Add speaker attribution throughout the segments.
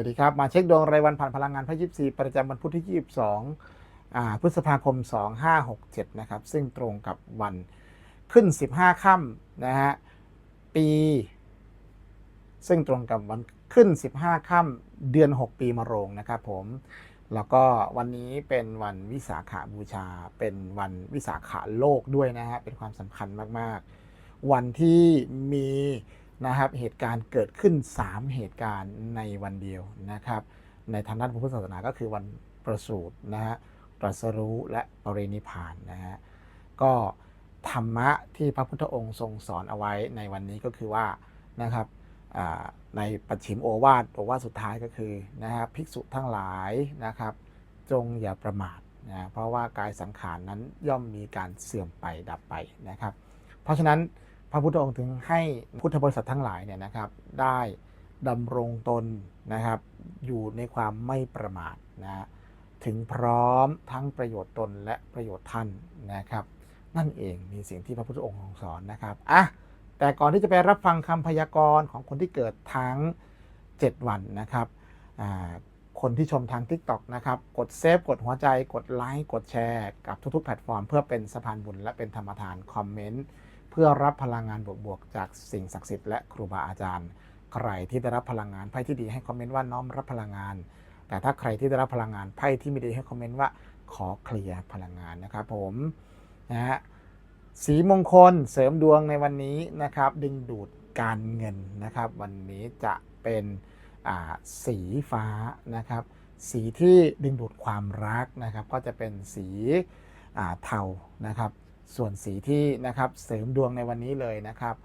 Speaker 1: วัสดีครับ มาเช็คดวงรายวันผ่านพลังงานพระยิบสีประจำวันพุธที่ 22อ่าพฤษภาคม 2567 นะครับ ซึ่งตรงกับวันขึ้น 15 ค่ำนะฮะ ปี ซึ่งตรงกับวันขึ้น 15 ค่ำเดือน 6 ปีมะโรงนะครับผม แล้วก็วันนี้เป็นวันวิสาขาบูชา เป็นวันวิสาขาโลกด้วยนะฮะ เป็นความสำคัญมาก ๆ วันที่มี นะครับเหตุการณ์เกิดขึ้น 3 เหตุการณ์ในวันเดียวนะครับ ในทางด้านพระพุทธศาสนาก็คือวันประสูตินะฮะตรัสรู้และปรินิพานนะฮะก็ธรรมะที่พระพุทธองค์ทรงสอนเอาไว้ในวันนี้ก็คือว่านะครับในปัจฉิมโอวาทโอวาทสุดท้ายก็คือนะครับภิกษุทั้งหลายนะครับ จงอย่าประมาทนะเพราะว่ากายสังขารนั้นย่อมมีการเสื่อมไปดับไปนะครับ เพราะฉะนั้น พระพุทธองค์ถึงให้พุทธบริษัททั้งหลายเนี่ยนะครับได้ดำรงตนนะครับอยู่ในความไม่ประมาทนะถึงพร้อมทั้งประโยชน์ตนและประโยชน์ท่านนะครับ นั่นเองมีสิ่งที่พระพุทธองค์ทรงสอนนะครับอะแต่ก่อนที่จะไปรับฟังคำพยากรณ์ของคนที่เกิดทั้ง 7 วันนะครับคนที่ชมทาง TikTok นะครับ กดเซฟ กดหัวใจ กดไลค์ กดแชร์ กับทุกๆ แพลตฟอร์ม เพื่อเป็นสะพานบุญและเป็นธรรมทานคอมเมนต์ พื่อรับพลังงานบวกๆจากสิ่งศักดิ์สิทธิ์และครูบาอาจารย์ ใครที่ได้รับพลังงานไพ่ที่ดีให้คอมเมนต์ว่าน้อมรับพลังงาน แต่ถ้าใครที่ได้รับพลังงานไพ่ที่ไม่ดีให้คอมเมนต์ว่าขอเคลียร์พลังงานนะครับผมนะฮะสีมงคลเสริมดวงในวันนี้นะครับ ดึงดูดการเงินนะครับ วันนี้จะเป็นอ่าสีฟ้านะครับ สีที่ดึงดูดความรักนะครับ ก็จะเป็นสีอ่าเทานะครับ ส่วนสีที่นะครับเสริมดวงในวันนี้เลยนะครับ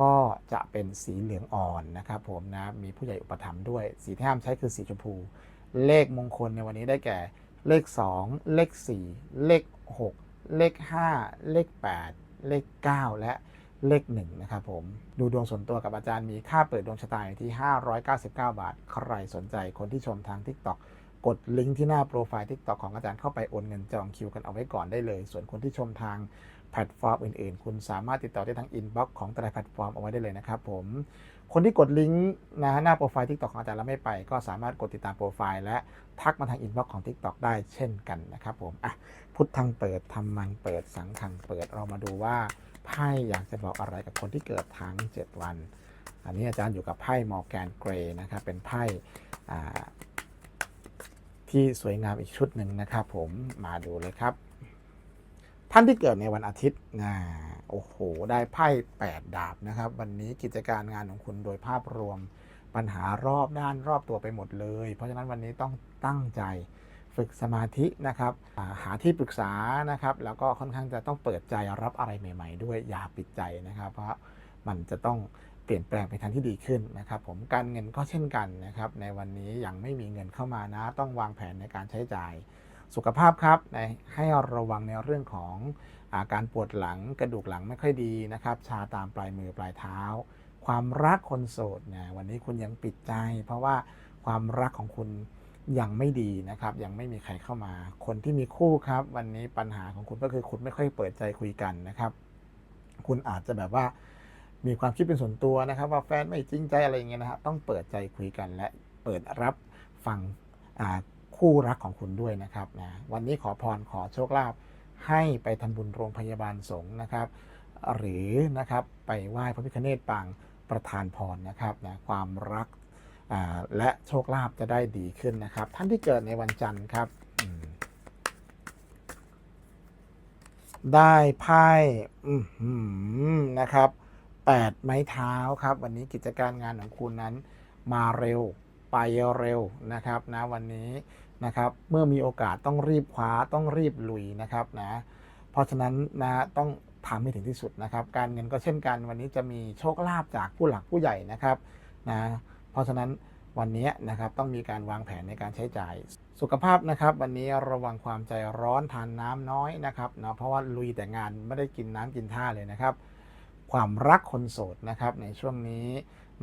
Speaker 1: ก็จะเป็นสีเหลืองอ่อนนะครับผมนะมีผู้ใหญ่อุปถัมภ์ด้วย สีที่ห้ามใช้คือสีชมพู เลขมงคลในวันนี้ได้แก่เลข 2 เลข 4 เลข 6 เลข 5 เลข 8 เลข 9 และเลข1นะครับผมดูดวงส่วนตัวกับอาจารย์มีค่าเปิดดวงชะตาอยู่ที่ 599 บาท ใครสนใจคนที่ชมทาง TikTok กดลิงก์ที่หน้าโปรไฟล์ TikTok ของอาจารย์เข้าไปโอนเงินจองคิวกันเอาไว้ก่อนได้เลย ส่วนคนที่ชมทาง แพลตฟอร์มอื่นๆ คุณสามารถติดต่อได้ทางอินบ็อกซ์ของแต่ละแพลตฟอร์มเอาไว้ได้เลยนะครับผม คนที่กดลิงก์นะหน้าโปรไฟล์ TikTok ของอาจารย์แล้วไม่ไป ก็สามารถกดติดตามโปรไฟล์และทักมาทางอินบ็อกซ์ของ TikTok ได้เช่นกันนะครับผมอะพุทธังเปิดธรรมังเปิดสังขังเปิดเรามาดูว่าไพ่อยากจะบอกอะไรกับคนที่เกิดทั้ง 7 วัน อันนี้อาจารย์อยู่กับไพ่มอร์แกนเกรย์นะครับเป็นไพ่ที่สวยงามอีกชุดหนึ่งนะครับผมมาดูเลยครับ ท่านที่เกิดในวันอาทิตย์นะโอ้โห ได้ไพ่8ดาบนะครับ วันนี้กิจการงานของคุณโดยภาพรวมปัญหารอบด้านรอบตัวไปหมดเลย เพราะฉะนั้นวันนี้ต้องตั้งใจฝึกสมาธินะครับ หาที่ปรึกษานะครับ แล้วก็ค่อนข้างจะต้องเปิดใจรับอะไรใหม่ ๆ ด้วยอย่าปิดใจนะครับ เพราะมันจะต้องเปลี่ยนแปลงไปทางที่ดีขึ้นนะครับ ผมการเงินก็เช่นกันนะครับ ในวันนี้ยังไม่มีเงินเข้ามานะ ต้องวางแผนในการใช้จ่าย สุขภาพครับให้ระวังในเรื่องของอาการปวดหลังกระดูกหลังไม่ค่อยดีนะครับ ชาตามปลายมือปลายเท้า ความรักคนโสดเนะวันนี้คุณยังปิดใจ เพราะว่าความรักของคุณยังไม่ดีนะครับ ยังไม่มีใครเข้ามา คนที่มีคู่ครับ วันนี้ปัญหาของคุณก็คือคุณไม่ค่อยเปิดใจคุยกันนะครับ คุณอาจจะแบบว่ามีความคิดเป็นส่วนตัวนะครับ ว่าแฟนไม่จริงใจอะไรเงี้ยนะฮะต้องเปิดใจคุยกันและเปิดรับฟังอ่า คู่รักของคุณด้วยนะครับนะวันนี้ขอพรขอโชคลาภให้ไปทำบุญโรงพยาบาลสงฆ์นะครับ หรือนะครับไปไหว้พระพิฆเนศปางประทานพรนะครับนะความรักและโชคลาภจะได้ดีขึ้นนะครับ ท่านที่เกิดในวันจันทร์ครับได้ไพ่หือนะครับแปดไม้เท้าครับ วันนี้กิจการงานของคุณนั้นมาเร็ว ไปเร็วนะครับนะวันนี้นะครับเมื่อมีโอกาสต้องรีบคว้าต้องรีบลุยนะครับนะเพราะฉะนั้นนะต้องทำให้ถึงที่สุดนะครับ การเงินก็เช่นกันวันนี้จะมีโชคลาภจากผู้หลักผู้ใหญ่นะครับนะเพราะฉะนั้นวันนี้นะครับต้องมีการวางแผนในการใช้จ่าย สุขภาพนะครับ วันนี้ระวังความใจร้อนทานน้ำน้อยนะครับเนาะเพราะว่าลุยแต่งานไม่ได้กินน้ำกินท่าเลยนะครับ ความรักคนโสดนะครับในช่วงนี้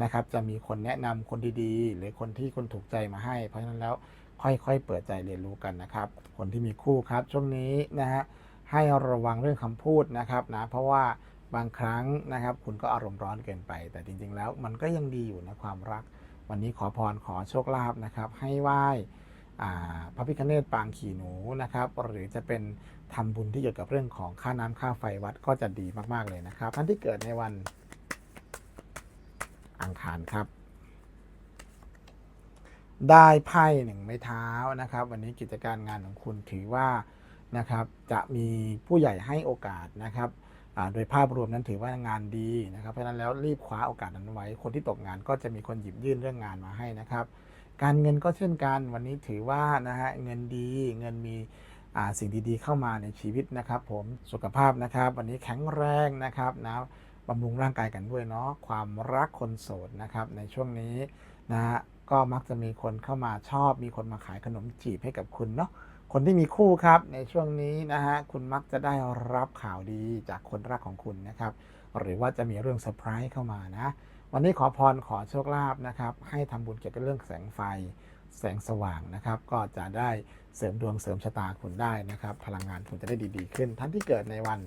Speaker 1: นะครับ จะมีคนแนะนำคนดีๆ หรือคนที่คุณถูกใจมาให้ เพราะฉะนั้นแล้วค่อยๆ เปิดใจเรียนรู้กันนะครับ คนที่มีคู่ครับ ช่วงนี้นะฮะให้ระวังเรื่องคำพูดนะครับนะเพราะว่าบางครั้งนะครับ คุณก็อารมณ์ร้อนเกินไป แต่จริง ๆ แล้วมันก็ยังดีอยู่นะความรัก วันนี้ขอพรขอโชคลาภนะครับ ให้ไหว้พระพิฆเนศปางขี่หนูนะครับ หรือจะเป็นทำบุญที่เกี่ยวกับเรื่องของค่าน้ำค่าไฟวัดก็จะดีมากๆเลยนะครับ ท่านที่เกิดในวันังคารครับ ได้ไพ่หนึ่งไม้เท้านะครับ วันนี้กิจการงานของคุณถือว่านะครับจะมีผู้ใหญ่ให้โอกาสนะครับโดยภาพรวมนั้นถือว่างานดีนะครับ เพราะฉะนั้นแล้วรีบคว้าโอกาสนั้นไว้ คนที่ตกงานก็จะมีคนหยิบยื่นเรื่องงานมาให้นะครับ การเงินก็เช่นกัน วันนี้ถือว่านะฮะเงินดีเงินมีสิ่งดีๆเข้ามาในชีวิตนะครับ ผมสุขภาพนะครับ วันนี้แข็งแรงนะครับนะ บำรุงร่างกายกันด้วยเนาะความรักคนโสดนะครับในช่วงนี้นะฮะก็มักจะมีคนเข้ามาชอบ มีคนมาขายขนมจีบให้กับคุณเนาะคนที่มีคู่ครับในช่วงนี้นะฮะคุณมักจะได้รับข่าวดีจากคนรักของคุณนะครับหรือว่าจะมีเรื่องเซอร์ไพรส์เข้ามานะวันนี้ขอพรขอโชคลาภนะครับให้ทำบุญเกี่ยวกับเรื่องแสงไฟ แสงสว่างนะครับ ก็จะได้เสริมดวงเสริมชะตาคุณได้นะครับ พลังงานคุณจะได้ดีๆขึ้น ท่านที่เกิดในวัน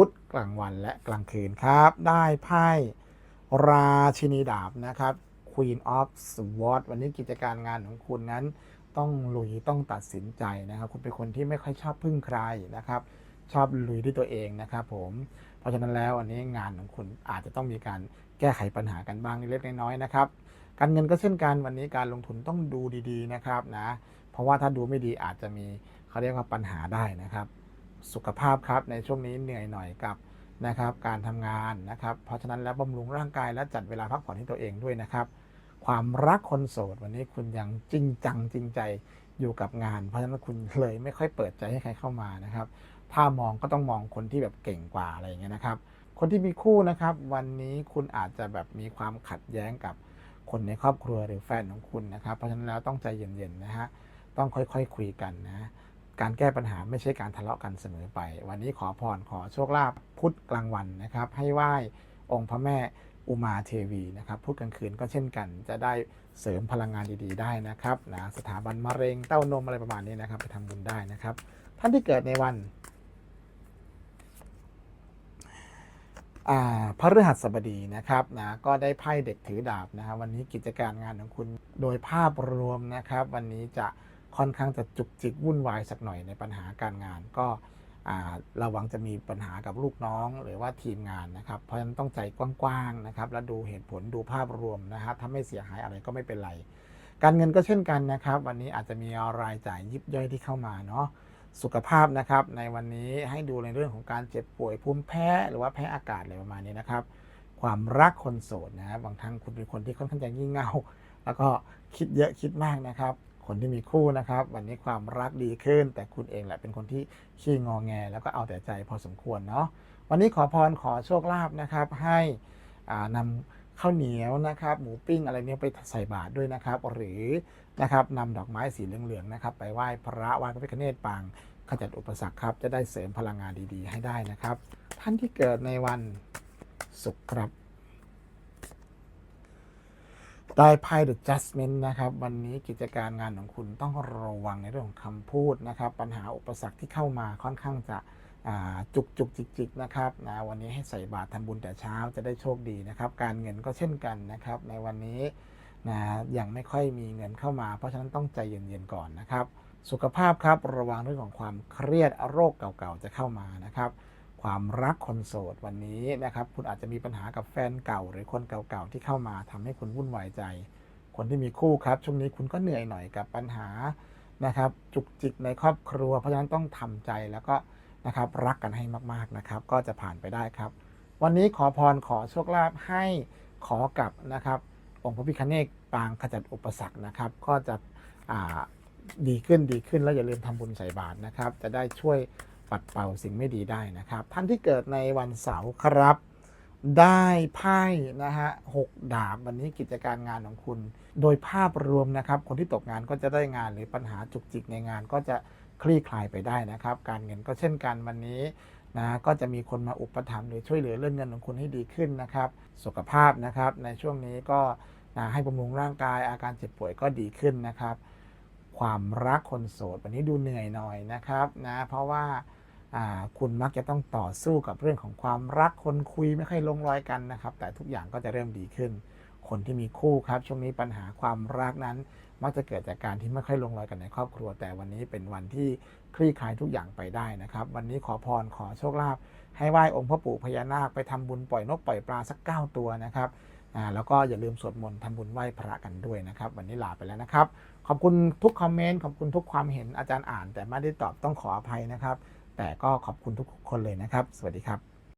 Speaker 1: พุธกลางวันและกลางคืนครับ ได้ไพ่ราชินีดาบนะครับ Queen of Swords วันนี้กิจการงานของคุณนั้น ต้องลุยต้องตัดสินใจนะครับ คุณเป็นคนที่ไม่ค่อยชอบพึ่งใครนะครับ ชอบลุยด้วยตัวเองนะครับผมเพราะฉะนั้นแล้วอันนี้งานของคุณอาจจะต้องมีการแก้ไขปัญหากันบ้างเล็กน้อยนะครับการเงินก็เช่นกันวันนี้การลงทุนต้องดูดีๆนะครับนะเพราะว่าถ้าดูไม่ดีอาจจะมีเขาเรียกว่าปัญหาได้นะครับ สุขภาพครับในช่วงนี้เหนื่อยหน่อยกับนะครับการทำงานนะครับ เพราะฉะนั้นแล้วบำรุงร่างกายและจัดเวลาพักผ่อนให้ตัวเองด้วยนะครับ ความรักคนโสดวันนี้คุณยังจริงจังจริงใจอยู่กับงาน เพราะฉะนั้นคุณเลยไม่ค่อยเปิดใจให้ใครเข้ามานะครับ ถ้ามองก็ต้องมองคนที่แบบเก่งกว่าอะไรอย่างเงี้ยนะครับ คนที่มีคู่นะครับ วันนี้คุณอาจจะแบบมีความขัดแย้งกับคนในครอบครัวหรือแฟนของคุณนะครับ เพราะฉะนั้นแล้วต้องใจเย็นๆนะฮะต้องค่อยๆคคุยกันนะ การแก้ปัญหาไม่ใช่การทะเลาะกันเสมอไป วันนี้ขอพรขอโชคลาภพุธกลางวันนะครับ ให้ไหว้องค์พระแม่อุมาเทวีนะครับพุธกลางคืนก็เช่นกัน จะได้เสริมพลังงานดีๆ ได้นะครับนะสถาบันมะเร็งเต้านมอะไรประมาณนี้นะครับ ไปทำบุญได้นะครับ ท่านที่เกิดในวันพระฤหัสบดีนะครับนะก็ได้ไพ่เด็กถือดาบนะครับวันนี้กิจการงานของคุณโดยภาพรวมนะครับ วันนี้จะ ค่อนข้างจะจุกจิกวุ่นวายสักหน่อยในปัญหาการงาน ก็ระวังจะมีปัญหากับลูกน้องหรือว่าทีมงานนะครับ เพราะฉะนั้นต้องใจกว้างๆนะครับแล้วดูเหตุผลดูภาพรวมนะครับถ้าไม่เสียหายอะไรก็ไม่เป็นไร การเงินก็เช่นกันนะครับ วันนี้อาจจะมีรายจ่ายยิบย่อยที่เข้ามาเนาะสุขภาพนะครับ ในวันนี้ให้ดูในเรื่องของการเจ็บป่วยภูมิแพ้หรือว่าแพ้อากาศอะไรประมาณนี้นะครับ ความรักคนโสดนะฮะบางครั้งคุณเป็นคนที่ค่อนข้างจะงี่เง่า แล้วก็คิดเยอะคิดมากนะครับ คนที่มีคู่นะครับ วันนี้ความรักดีขึ้น แต่คุณเองแหละเป็นคนที่ขี้งอแง แล้วก็เอาแต่ใจพอสมควรเนาะวันนี้ขอพรขอโชคลาภนะครับ ให้อ่านำข้าวเหนียวนะครับ หมูปิ้งอะไรเนี้ยไปใส่บาตรด้วยนะครับ หรือนะครับนำดอกไม้สีเหลืองๆนะครับ ไปไหว้พระไหว้พระพิฆเนศปางขจัดอุปสรรคครับ จะได้เสริมพลังงานดีๆ ให้ได้นะครับ ท่านที่เกิดในวันศุกร์ครับ ได้ไพ่ The Judgment นะครับวันนี้กิจการงานของคุณต้องระวังในเรื่องของคำพูดนะครับปัญหาอุปสรรคที่เข้ามาค่อนข้างจะจุกจุกจิกจิกนะครับนะวันนี้ให้ใส่บาตรทำบุญแต่เช้าจะได้โชคดีนะครับการเงินก็เช่นกันนะครับในวันนี้นะยังไม่ค่อยมีเงินเข้ามา เพราะฉะนั้นต้องใจเย็นๆก่อนนะครับ สุขภาพครับระวังเรื่องของความเครียดโรคเก่าๆจะเข้ามานะครับ ความรักคนโสดวันนี้นะครับ คุณอาจจะมีปัญหากับแฟนเก่า หรือคนเก่าๆที่เข้ามาทำให้คุณวุ่นวายใจ คนที่มีคู่ครับ ช่วงนี้คุณก็เหนื่อยหน่อยกับปัญหานะครับ จุกจิกในครอบครัว เพราะฉะนั้นต้องทำใจแล้วก็นะครับรักกันให้มากๆนะครับ ก็จะผ่านไปได้ครับ วันนี้ขอพรขอโชคลาภให้ขอกับนะครับองค์พระพิฆเนศปางขจัดอุปสรรคนะครับ ก็จะดีขึ้นดีขึ้นแล้วอย่าลืมทำบุญใส่บาตรนะครับ จะได้ช่วย ปัดเป่าสิ่งไม่ดีได้นะครับ ท่านที่เกิดในวันเสาร์ครับ ได้ไพ่นะฮะหกดาบวันนี้กิจการงานของคุณ โดยภาพรวมนะครับ คนที่ตกงานก็จะได้งานหรือปัญหาจุกจิกในงานก็จะคลี่คลายไปได้นะครับ การเงินก็เช่นกันวันนี้นะก็จะมีคนมาอุปถัมภ์หรือช่วยเหลือเรื่องเงินของคุณให้ดีขึ้นนะครับ สุขภาพนะครับในช่วงนี้ก็นะให้บำรุงร่างกายอาการเจ็บป่วยก็ดีขึ้นนะครับ ความรักคนโสด วันนี้ดูเหนื่อยหน่อยนะครับนะเพราะว่าอ่า คุณมักจะต้องต่อสู้กับเรื่องของความรักคนคุยไม่ค่อยลงรอยกันนะครับ แต่ทุกอย่างก็จะเริ่มดีขึ้น คนที่มีคู่ครับช่วงนี้ปัญหาความรักนั้น มักจะเกิดจากการที่ไม่ค่อยลงรอยกันในครอบครัว แต่วันนี้เป็นวันที่คลี่คลายทุกอย่างไปได้นะครับ วันนี้ขอพรขอโชคลาภให้ไหว้องค์พระปู่พญานาคไปทำบุญปล่อยนกปล่อยปลาสักเก้าตัวนะครับแล้วก็อย่าลืมสวดมนต์ทำบุญไหว้พระกันด้วยนะครับ วันนี้ลาไปแล้วนะครับ ขอบคุณทุกคอมเมนต์ขอบคุณทุกความเห็นอาจารย์อ่าน แต่ไม่ได้ตอบต้องขออภัยนะครับ แต่ก็ขอบคุณทุกคนเลยนะครับ สวัสดีครับ